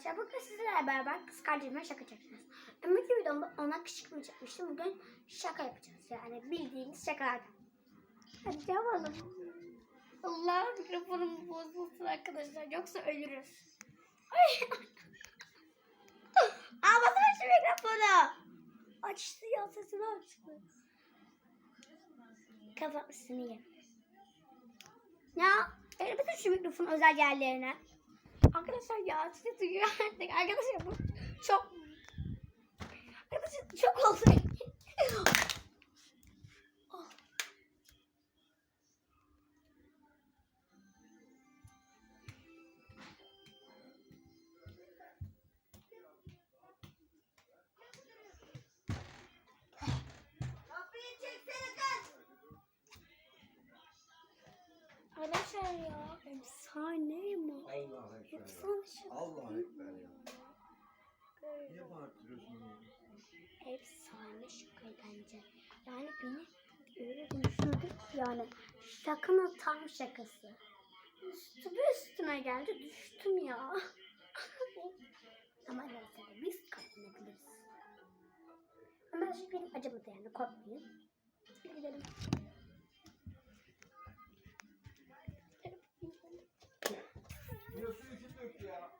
arkadaşlar. Bugün sizlerle beraber kardeşime şaka çekeceğiz. Önceki videomda ona kışkırtma çekmiştim. Bugün şaka yapacağız. Yani bildiğiniz şakalardan. Hadi yapalım. Allah mikrofonum bozulsun arkadaşlar. Yoksa ölürüz. Ay. Almasana şu mikrofonu. Açtı ya sesini açtı. Kapatmışsın iyi. Ya elbette şu mikrofon özel yerlerine. Arkadaşlar ya sizi duyuyor artık. Arkadaşlar bu çok Arkadaşlar çok oldu. Arkadaşlar ya efsane mi? Allah ekber ya. Efsane şaka. Allah ekber ya. Niye bağırtıyorsun ya? Efsane şaka bence. Yani beni öyle düşürdü ki yani. Şakanın tam şakası. Üstüme üstüme geldi düştüm ya. Ama neyse biz kazanabiliriz. Ama şimdi benim acımadı yani korkmayın. Gidelim. Niye suyu kim döktü ya?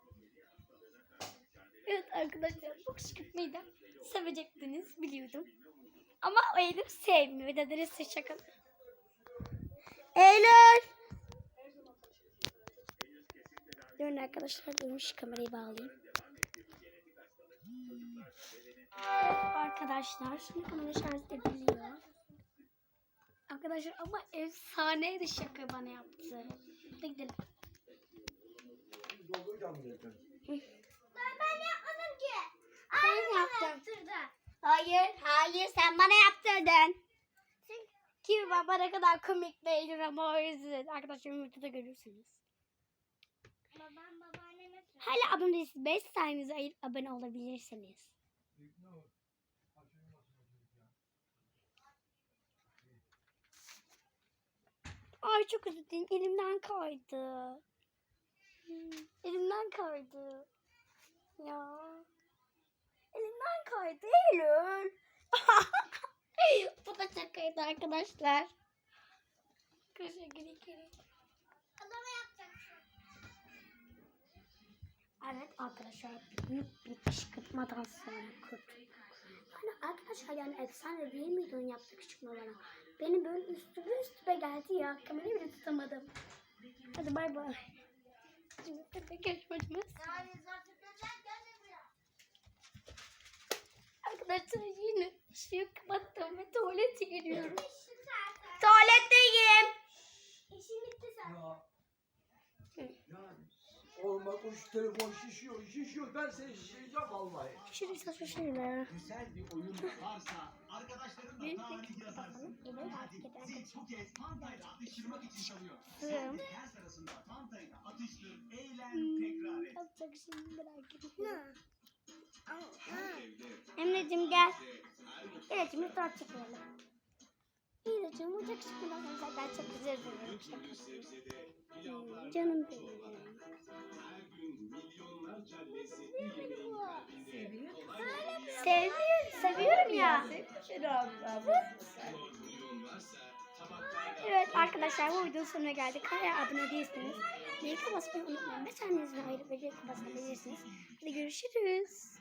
Evet arkadaşlar bu kışkırtmayı da sevecektiniz biliyordum. Ama Eylül sevmiyor. Dedeniz şaka. Eylül! Durun arkadaşlar durmuş kamerayı bağlayayım. Evet arkadaşlar şimdi kamera şarj ediliyor. Arkadaşlar ama efsaneydi şaka bana yaptı. Hadi gidelim. Zaten. Ben yapmadım ki. Sen yaptın. Yaptırdı. Hayır, hayır sen bana yaptırdın. Ki baba ne kadar komik değildir ama o yüzden arkadaşlar YouTube'da görürsünüz. Babam babaanneme. Hala abone değilsiniz. 5 saniyenizi ayırıp abone olabilirsiniz. Ay çok özür dilerim. Elimden kaydı. Elimden kaydı. Ya. Eylül. Bu da şakaydı arkadaşlar. Arkadaşlar geri geri. Adama yapacaksın. Evet arkadaşlar büyük bir kışkırtmadan sonra kurtulduk. Yani arkadaşlar yani efsane değil miydi onun yaptığı kışkırtma bana? Beni böyle üstüme üstüme geldi ya. Kamerayı bile tutamadım. Hadi bay bay. Şimdi de görüşmemiz. Yani zaten neden gel buraya. Arkadaşlar yine ışığı kapattım ve tuvalete giriyorum. Tuvaletteyim. İşin bitti zaten. Oğlum bak o şu telefon şişiyor, şişiyor. Ben seni şişireceğim vallahi. Şurası şurası. Güzel bir oyun varsa arkadaşlarınla Bir tarih yazarsın. Hadi zil bu kez Fanta'yla atıştırmak için çalıyor. Sen de ders arasında Fanta'yla atıştır, eğlen, Hmm, tekrar et. yapacak şimdi merak ediyorum. Ne? Emre'cim gel. Bir dört çekelim. Emre'cim bu çok şıkkın olsun. Ben çok güzel duruyorum. Hmm, Canım benim. Seviyorum, seviyorum ya. Evet arkadaşlar bu videonun sonuna geldik. Hala abone değilseniz like basmayı unutmayın. Ve kendinize ayrı bir like basabilirsiniz. Hadi görüşürüz.